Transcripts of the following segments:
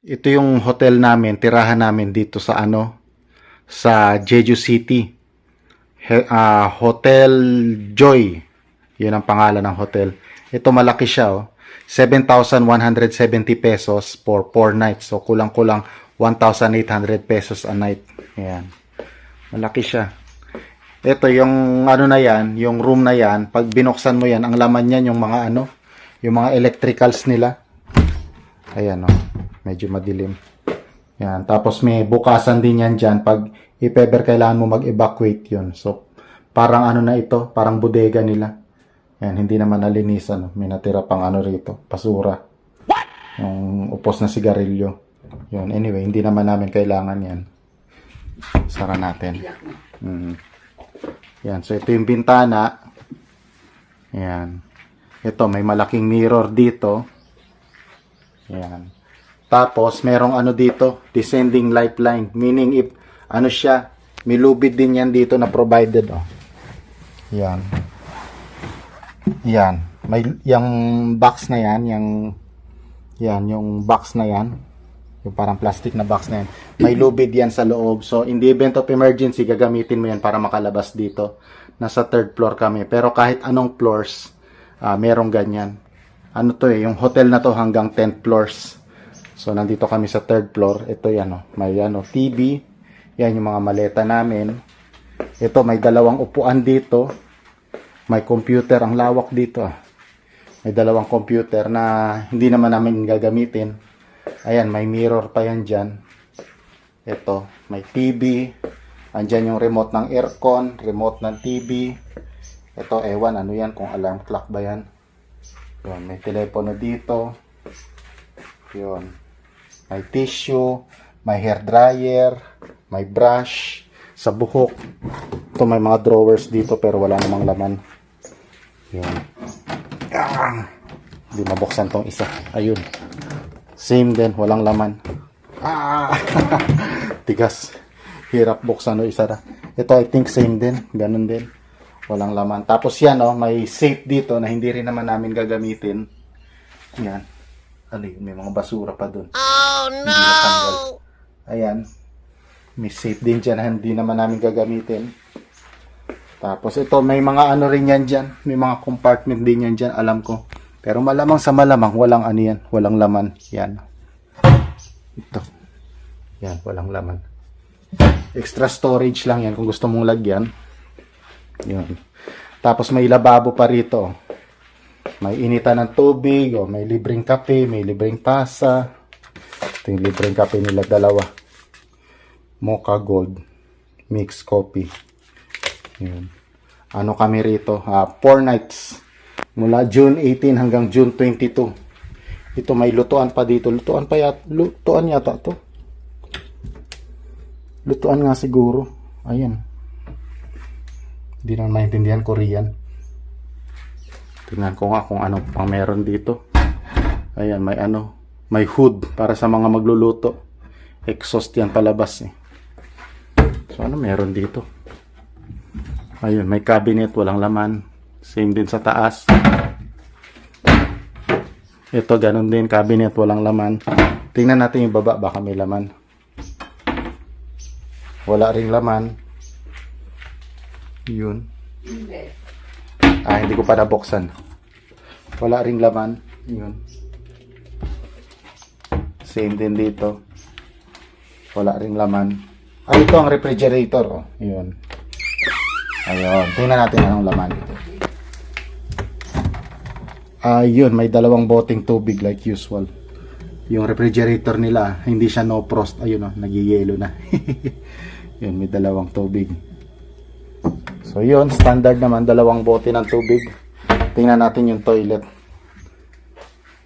Ito yung hotel namin, tirahan namin dito sa ano, sa Jeju City. He- ah, hotel Joy. Yun ang pangalan ng hotel. Ito malaki siya oh. 7,170 pesos for 4 nights. So kulang-kulang 1,800 pesos a night. Ayan. Malaki siya. Ito yung ano na yan, yung room na yan, pag binuksan mo yan, ang laman niyan yung mga ano, yung mga electricals nila. Ayan oh, medyo madilim. Yan, tapos may bukasan din yan dyan pag if ever kailangan mo mag-evacuate yun. So, parang ano na ito, parang bodega nila. Yan, hindi naman nalinisan. no? May natira pang ano rito, basura. Yung upos na sigarilyo. Yun, anyway, hindi naman namin kailangan yan. Sara natin. Mm. Yan, so ito yung bintana. Yan. Ito, may malaking mirror dito. Yan. Tapos, merong ano dito, descending lifeline. Meaning, if, ano siya, may lubid din yan dito na provided, oh. Yan. Yan. May, yung box na yan, yung, yan, yung box na yan, yung parang plastic na box na yan, may lubid yan sa loob. So, in the event of emergency, gagamitin mo yan para makalabas dito. Nasa third floor kami. Pero kahit anong floors, ah merong ganyan. Ano to eh, yung hotel na to hanggang 10th floors. So, nandito kami sa third floor. Ito yan, oh. may ano, TV. Yan yung mga maleta namin. Ito, may dalawang upuan dito. May computer. Ang lawak dito, ah. May dalawang computer na hindi naman namin gagamitin. Ayan, may mirror pa yan dyan. Ito, may TV. Andyan yung remote ng aircon, remote ng TV. Ito, ewan, ano yan, kung alarm clock ba yan. Yun, may telepono dito. Yun. May tissue, may hair dryer, may brush, sa buhok. Ito, may mga drawers dito pero wala namang laman. Yun. Ah! Hindi mabuksan tong isa. Ayun. Same din, walang laman. Ah! Tigas. Hirap buksan o isa na. Ito I think same din. Ganun din. Walang laman. Tapos yan oh, may safe dito na hindi rin naman namin gagamitin. Yan. Ano yun? May mga basura pa dun. Oh no! Ayan. May safe din dyan na hindi naman namin gagamitin. Tapos ito, may mga ano rin yan dyan. May mga compartment din yan dyan, alam ko. Pero malamang sa malamang, walang ano yan. Walang laman. Yan. Ito. Yan, walang laman. Extra storage lang yan kung gusto mong lagyan. Yun. Tapos may lababo pa rito. May initan ng tubig, o may libreng kape, may libreng tasa. Ito yung libreng kape nila dalawa. Mocha Gold. Mixed coffee. Yun. Ano kami rito? Ah, four nights. Mula June 18 hanggang June 22. Ito may lutuan pa dito. Lutuan pa yata. Lutuan yata to. Lutuan nga siguro. Ayan. Hindi na maintindihan Korean. Tingnan ko nga kung ano pang meron dito. Ayan, may ano. May hood para sa mga magluluto. Exhaust yan palabas eh. So ano meron dito? Ayun, may cabinet, walang laman. Same din sa taas. Ito, ganun din, cabinet, walang laman. Tingnan natin yung baba, baka may laman. Wala ring laman. Yun. Ah, hindi ko pa nabuksan. Wala ring laman. Yun. Same din dito. Wala ring laman. Ah, ito ang refrigerator. Oh. Yun. Ayun. Tingnan natin anong laman. Ayun, may dalawang boteng tubig like usual. Yung refrigerator nila, hindi siya no frost. Ayun oh, nagiyelo na. yun, may dalawang tubig. So yun, standard naman, dalawang bote ng tubig. Tingnan natin yung toilet.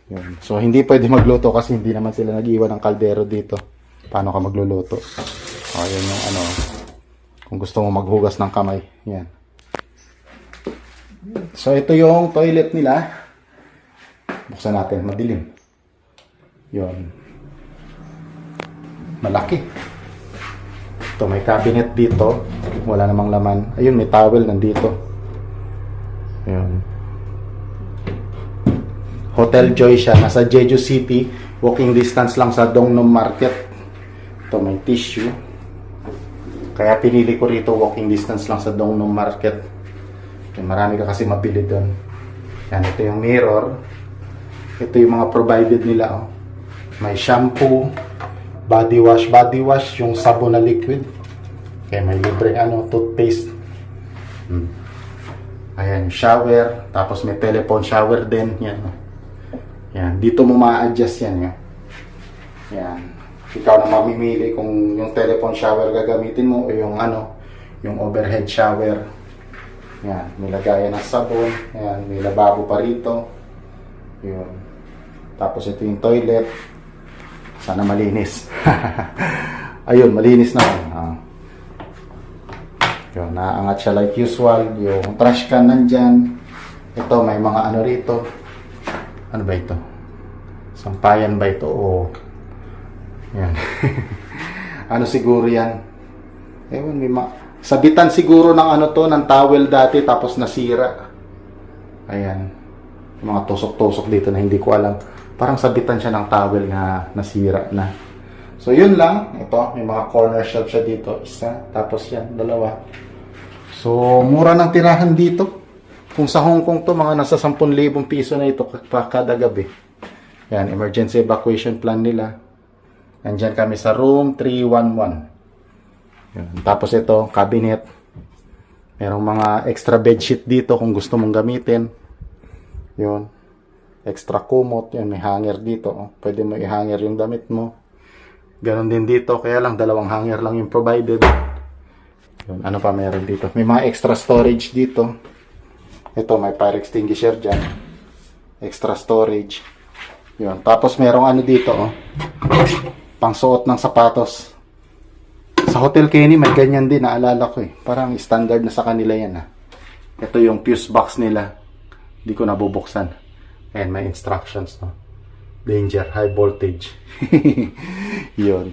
Yun. So hindi pwede magluto kasi hindi naman sila nag-iwan ng kaldero dito. Paano ka magluluto? O, yun yung ano, kung gusto mo maghugas ng kamay. Yan. So ito yung toilet nila. Buksan natin, madilim. Yun. Malaki. Ito, may cabinet dito. Wala namang laman. Ayun, may towel nandito. Ayun. Hotel Joy siya. Nasa Jeju City. walking distance lang sa Dongnom Market. Ito may tissue. Kaya pinili ko rito walking distance lang sa Dongnom Market. Marami ka kasi mabili doon. Yan, ito yung mirror. Ito yung mga provided nila. Oh. May shampoo, body wash, body wash, yung sabon na liquid. Okay, may libre ano, toothpaste. Hmm. Ayan, shower. Tapos may telephone shower din. Yan. Yan. Dito mo ma-adjust yan. Yan. Yan. Ikaw na mamimili kung yung telephone shower gagamitin mo o yung ano, yung overhead shower. Yan. May lagayan ng sabon. Yan. May lababo pa rito. Yun. Tapos ito yung toilet. Sana malinis. Ayun, malinis na. Ah. Yun, naangat siya like usual. Yung trash can nandyan. Ito, may mga ano rito. Ano ba ito? Sampayan ba ito? O... Yan. ano siguro yan? Ewan, may ma... Sabitan siguro ng ano to, ng towel dati tapos nasira. Ayan. Mga tusok-tusok dito na hindi ko alam. Parang sabitan siya ng towel na nasira na. So, yun lang. Ito, may mga corner shelf siya dito. Isa, tapos yan, dalawa. So, mura ng tirahan dito. Kung sa Hong Kong to, mga nasa 10,000 piso na ito kada gabi. Yan, emergency evacuation plan nila. Nandyan kami sa room 311. Yan. Tapos ito, cabinet. Merong mga extra bedsheet dito kung gusto mong gamitin. Yun. Extra kumot. Yan, may hanger dito. Oh. Pwede mo i-hanger yung damit mo. Ganon din dito. Kaya lang, dalawang hanger lang yung provided. Yun, ano pa meron dito? May mga extra storage dito. Ito, may fire extinguisher dyan. Extra storage. Yun. Tapos merong ano dito, oh. Pangsuot ng sapatos. Sa Hotel Kenny, may ganyan din. Naalala ko eh. Parang standard na sa kanila yan, ah. Ito yung fuse box nila. Hindi ko nabubuksan. Ayan, may instructions, no. Danger, high voltage. Yun.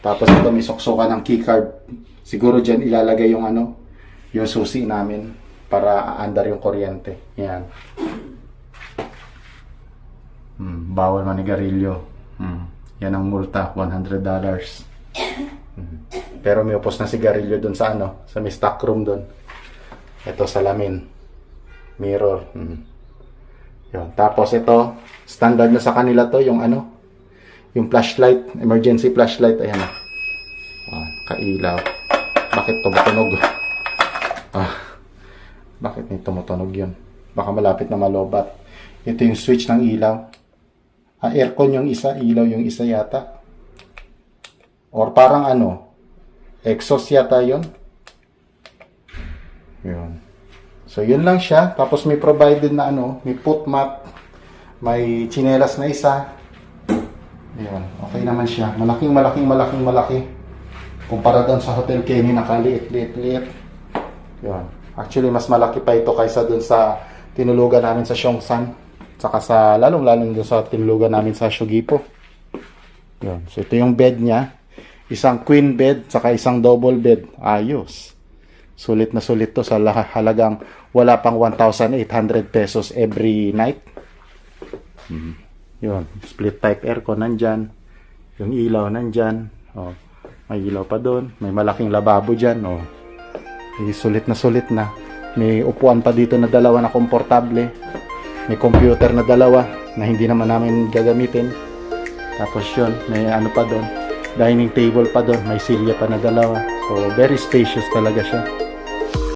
Tapos ito, may suksukan ng keycard. Siguro dyan ilalagay yung ano, yung susi namin para aandar yung kuryente. Yan. Hmm, bawal manigarilyo. Hmm. Yan ang multa, $100. Hmm. Pero may upos na sigarilyo dun sa ano, sa may stock room dun. Ito salamin. Mirror. Hmm. Yun. Tapos ito, standard na sa kanila to, yung ano, yung flashlight, emergency flashlight, ayan na. Ah, kailaw. Bakit tumutunog? Ah, bakit may tumutunog yun? Baka malapit na malobat. Ito yung switch ng ilaw. Ah, aircon yung isa, ilaw yung isa yata. Or parang ano, exhaust yata yun. Yun. So, yun lang siya. Tapos may provided na ano, may foot mat, may chinelas na isa. Yun. Okay naman siya. Malaking, malaking, malaking, malaki. Kumpara doon sa Hotel Kenny, nakaliit, liit, liit. Yun. Actually, mas malaki pa ito kaysa doon sa tinulugan namin sa Siongsan. Saka sa, lalong-lalong doon sa tinulugan namin sa Shogipo. Yun. So, ito yung bed niya. Isang queen bed, saka isang double bed. Ayos. Sulit na sulit to sa halagang wala pang 1,800 pesos every night. Mhm. Yun. Split type aircon nandyan. Yung ilaw nandyan. Oh, may ilaw pa doon. May malaking lababo dyan. Oh. Eh, sulit na sulit na. May upuan pa dito na dalawa na komportable. May computer na dalawa na hindi naman namin gagamitin. Tapos yun, may ano pa doon. Dining table pa doon. May silya pa na dalawa. So, very spacious talaga siya.